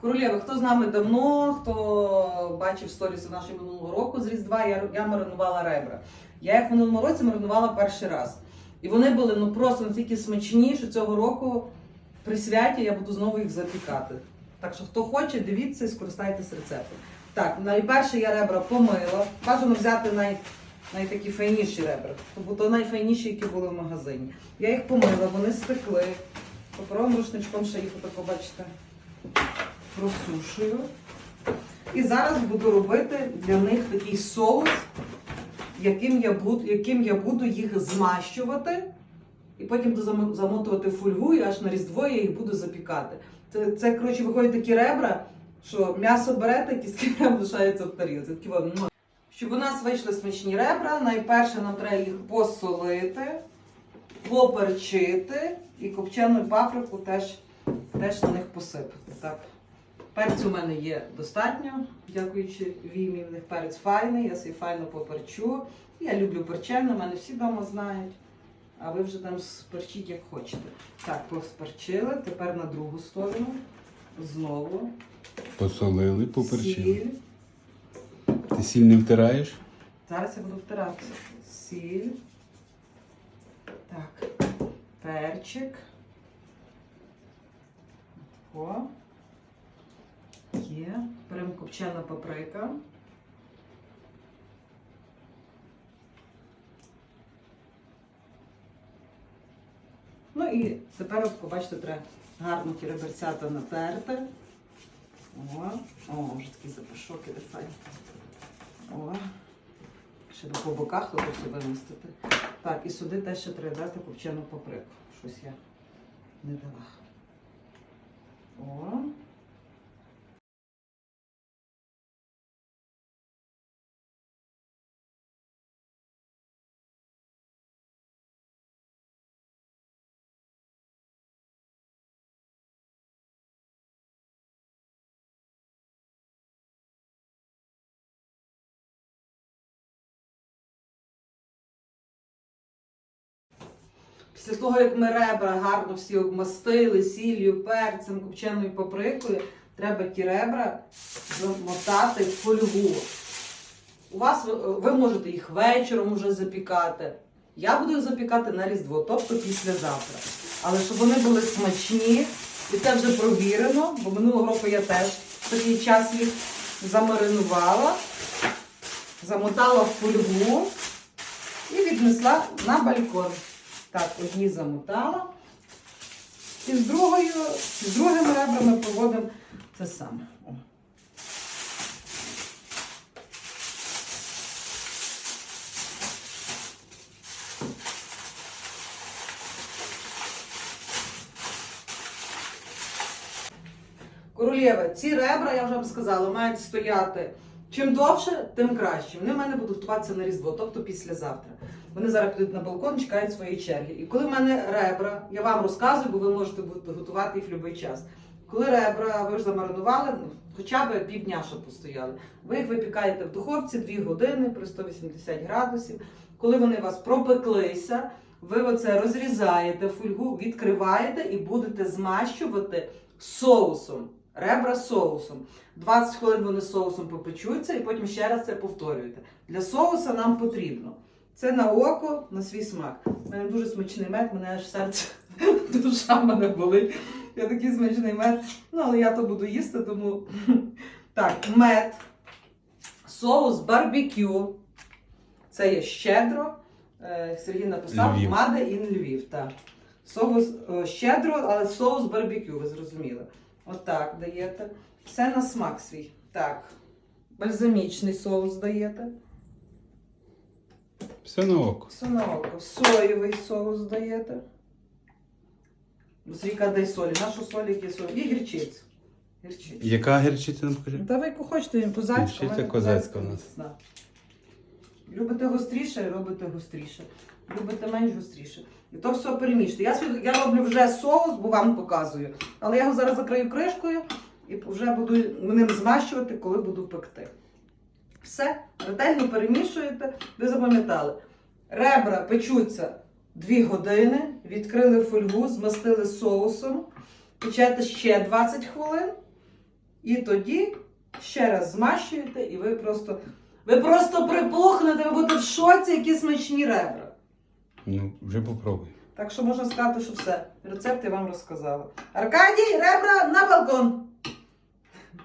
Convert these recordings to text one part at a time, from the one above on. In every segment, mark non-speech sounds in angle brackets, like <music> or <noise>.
Королєви, хто з нами давно, хто бачив сторіси нашої минулого року з Різдва, я, я маринувала ребра. Я їх в минулому році маринувала перший раз. І вони були ну просто настільки смачні, що цього року при святі я буду знову їх запікати. Так що хто хоче, дивіться і скористайтесь рецептом. Так, найперше я ребра помила. Бажано взяти най, найтакі файніші ребра, бо то найфайніші, які були в магазині. Я їх помила, вони стекли. Паперовим рушничком ще їх отако, просушую. І зараз буду робити для них такий соус, яким я буду, яким я буду їх змащувати. І потім буду замотувати фольгу, і аж на різдво я їх буду запікати. Це, це коротше, виходять такі ребра, що м'ясо берете, кістки <laughs> прям лишаються в тарілці. Ну. Щоб у нас вийшли смачні ребра, найперше нам треба їх посолити, поперчити і копчену паприку теж, теж на них посипати. Так. Перцю у мене є достатньо, дякуючи Вімі, в них перець файний, я свій файно поперчу. Я люблю перчене, мене всі вдома знають. А ви вже там сперчіть як хочете. Так, посперчили. Тепер на другу сторону. Знову. Посолили, поперчили. Сіль. Ти сіль не втираєш? Зараз я буду втирати. Сіль. Так. Перчик. О. Є. Беремо копчена паприка. Ну і тепер, побачите, треба гарно ті реберцята натерти. О, о, вже такий запашок іде файний. О. Ще по боках все вимістити. Так, і сюди теж ще треба дати копчену паприку. Щось я не дала. О. Після того, як ми ребра гарно всі обмастили сіллю, перцем, копченою паприкою, треба ті ребра замотати в фольгу. У вас ви- ви можете їх вечором уже запікати. Я буду їх запікати на Різдво, тобто післязавтра. Але щоб вони були смачні, і це вже провірено, бо минулого року я теж в такий час їх замаринувала, замотала в фольгу і віднесла на балкон. Так, одні замотала. І з другою, з другими ребрами проводимо це саме. О. Королєва, ці ребра, я вже вам сказала, мають стояти чим довше, тим краще. Вони в мене будуть готуватися на Різдво, тобто післязавтра. Вони зараз підуть на балкон, чекають своєї черги. І коли в мене ребра, я вам розказую, бо ви можете готувати їх в будь-який час. Коли ребра ви ж замаринували, ну, хоча б півдня, щоб постояли. Ви їх випікаєте в духовці 2 години при 180 градусів. Коли вони у вас пропеклися, ви оце розрізаєте фольгу, відкриваєте і будете змащувати соусом. Ребра соусом. 20 хвилин вони соусом попечуться і потім ще раз це повторюєте. Для соуса нам потрібно. Це на око, на свій смак. У мене дуже смачний мед, мене аж серце, <laughs> душа мене болить. Я такий смачний мед. Ну, але я то буду їсти, тому. <laughs> Так, мед, соус барбекю. Це є щедро. Е, Сергій написав Львів. Маде ін Львів. Так. Соус е, щедро, але соус барбекю, ви зрозуміли. Отак даєте. Все на смак свій. Так. Бальзамічний соус даєте. Все на око. Все на око. Соєвий соус даєте. Сріка дай солі. Нашу солі які солі. І гірчицю. Гірчицю. Яка гірчиця нам покажи? Та ви яку хочете, він козацька. Гірчиця козацька у нас. Да. Любите гостріше, робите гостріше. Любите менш гостріше. І то все переміште. Я, я роблю вже соус, бо вам показую. Але я його зараз закрию кришкою і вже буду ним змащувати, коли буду пекти. Все, ретельно перемішуєте. Ви запам'ятали. Ребра печуться 2 години, відкрили фольгу, змастили соусом, печете ще 20 хвилин. І тоді ще раз змащуєте, і ви просто. Ви просто припухнете, ви будете в шоці, які смачні ребра. Ну, вже попробуй. Так що можна сказати, що все. Рецепт я вам розказала. Аркадій, ребра на балкон.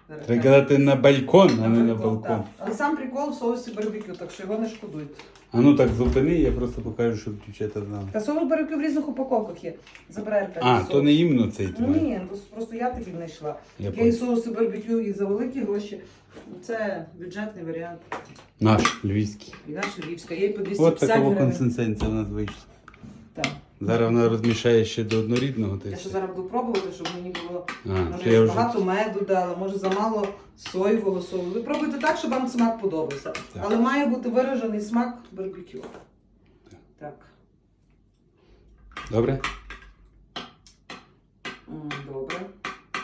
Треба казати на балкон, а не на балкон. Але сам прикол в соусі барбекю, так що його не шкодуйте. А ну так зупини, я просто покажу, щоб дівчата знали. Та соус барбекю в різних упаковках є. Забирай Аркадій. А, соус. то не іменно цей Ну, ні, просто я такий знайшла. Я Є і соуси барбекю, і за великі гроші. Це бюджетний варіант. Наш львівський. І наша львівська. Є і по От такого гривень. консистенція в нас вийшла. Так. Зараз вона розмішає ще до однорідного. Я ще зараз буду пробувати, щоб мені було А, може то я вже... багато меду дала, може замало соєвого соусу. Ви пробуйте так, щоб вам смак подобався. Але має бути виражений смак барбекю. Так. Добре? Добре.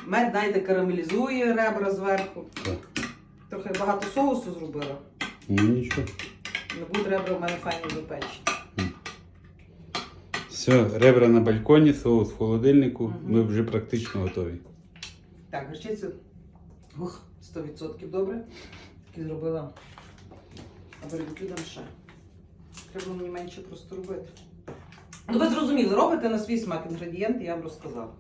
Мед, знаєте, карамелізує ребра зверху. Так. Трохи багато соусу зробила. Ну нічого. Не будуть ребра в мене файні запечені. Все, ребра на балконі, соус в холодильнику. Угу. Ми вже практично готові. Так, гірчицю. Ух, 100% добре. Такі зробила. А барбекю дам ще. Треба мені менше просто робити. Ну, ви зрозуміли, робите на свій смак інгредієнти, я вам розказала.